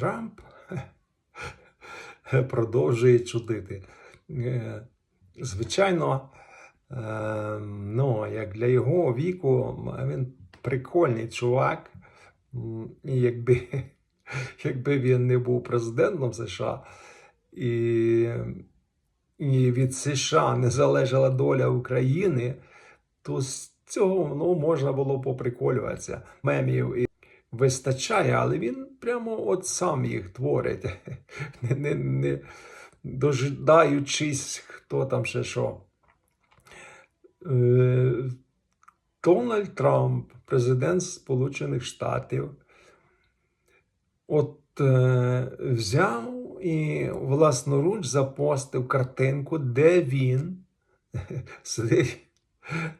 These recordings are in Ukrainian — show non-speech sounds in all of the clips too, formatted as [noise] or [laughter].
Трамп [laughs] продовжує чудити. Е, Звичайно, е, ну, як для його віку, він прикольний чувак. І якби, [laughs] якби він не був президентом США, і, і від США не залежала доля України, то з цього ну, можна було поприколюватися. Мемів вистачає, але він прямо от сам їх творить, [laughs] не, не, не дожидаючись, хто там ще що. Е, Дональд Трамп, президент Сполучених Штатів, от е, взяв і власноруч запостив картинку, де він [laughs] сидить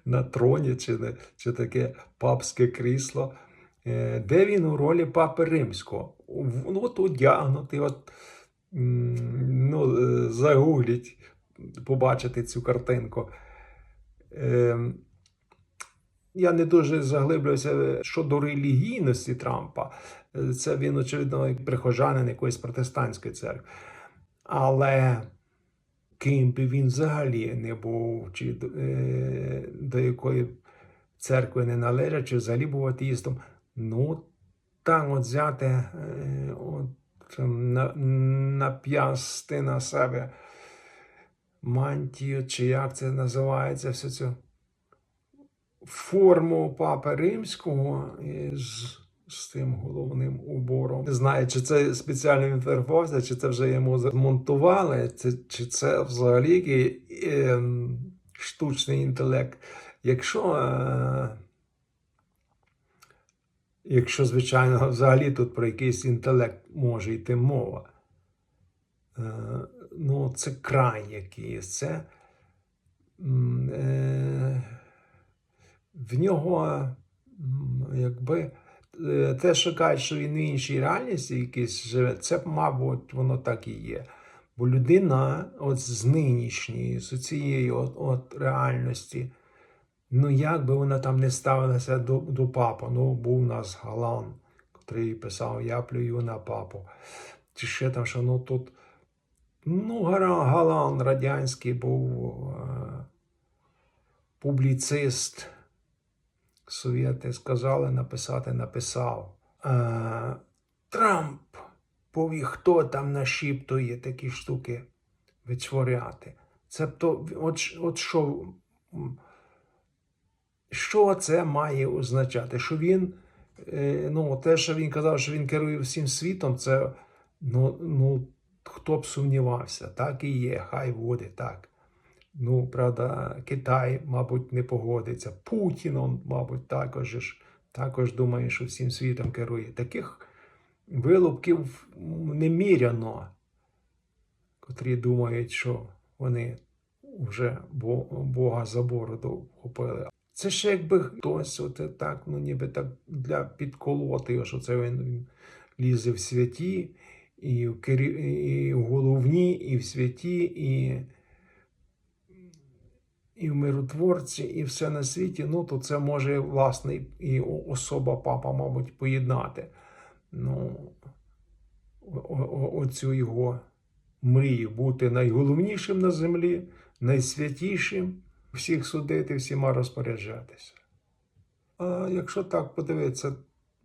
на троні, чи, чи таке папське крісло, де він у ролі папи римського. Ну, от одягнутий, от, ну, е, загугліть, побачите цю картинку. Ем, я не дуже заглиблююся щодо релігійності Трампа. Е, Це він, очевидно, прихожанин якоїсь протестантської церкви. Але ким би він взагалі не був, чи е, до якої церкви не належав, чи взагалі був атеїстом, ну там от взяти, е, от, на, нап'ясти на себе мантію, чи як це називається, всю цю форму папи римського із з тим головним убором. Не знаю, чи це спеціально він фарбувався, чи це вже йому змонтували, чи це взагалі ем, штучний інтелект. Якщо, е, якщо, звичайно, [laughs] взагалі тут про якийсь інтелект може йти мова. Е, ну, це край якийсь. Це е, в нього якби е, те, що кажуть, що він в іншій реальності якийсь живе, це, мабуть, воно так і є. Бо людина от з нинішньої, з цієї от, от реальності, ну як би вона там не ставилася до, до папа, ну був у нас Галан, який писав Я плюю на папу. Чи ще там, що ну тут, ну, Галан радянський був е, публіцист. Совєти сказали написати, написав. Е, Трамп пові, хто там нашіптує такі штуки витворяти. Цебто, от, от що, що це має означати? Що він, е, ну, те, що він казав, що він керує всім світом, це ну, ну, хто б сумнівався, так і є, хай буде так. Ну, правда, Китай, мабуть, не погодиться. Путін, он, мабуть, також, також думає, що всім світом керує. Таких вилупків неміряно, котрі думають, що вони вже Бога за бороду вхопили. Це ще якби хтось, от так, ну ніби так для підколоти, що це він, лізе в святі, і в, кері... і в головні, і в святі, і і в миротворці, і все на світі, ну то це може власне і особа папа, мабуть, поєднати. Ну, оцю його мрію бути найголовнішим на землі, найсвятішим, всіх судити, всіма розпоряджатися. А якщо так подивитися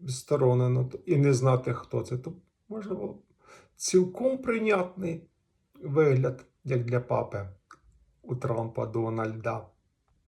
сторонено і не знати, хто це, то може було цілком прийнятний вигляд, як для папи у Трампа Дональда.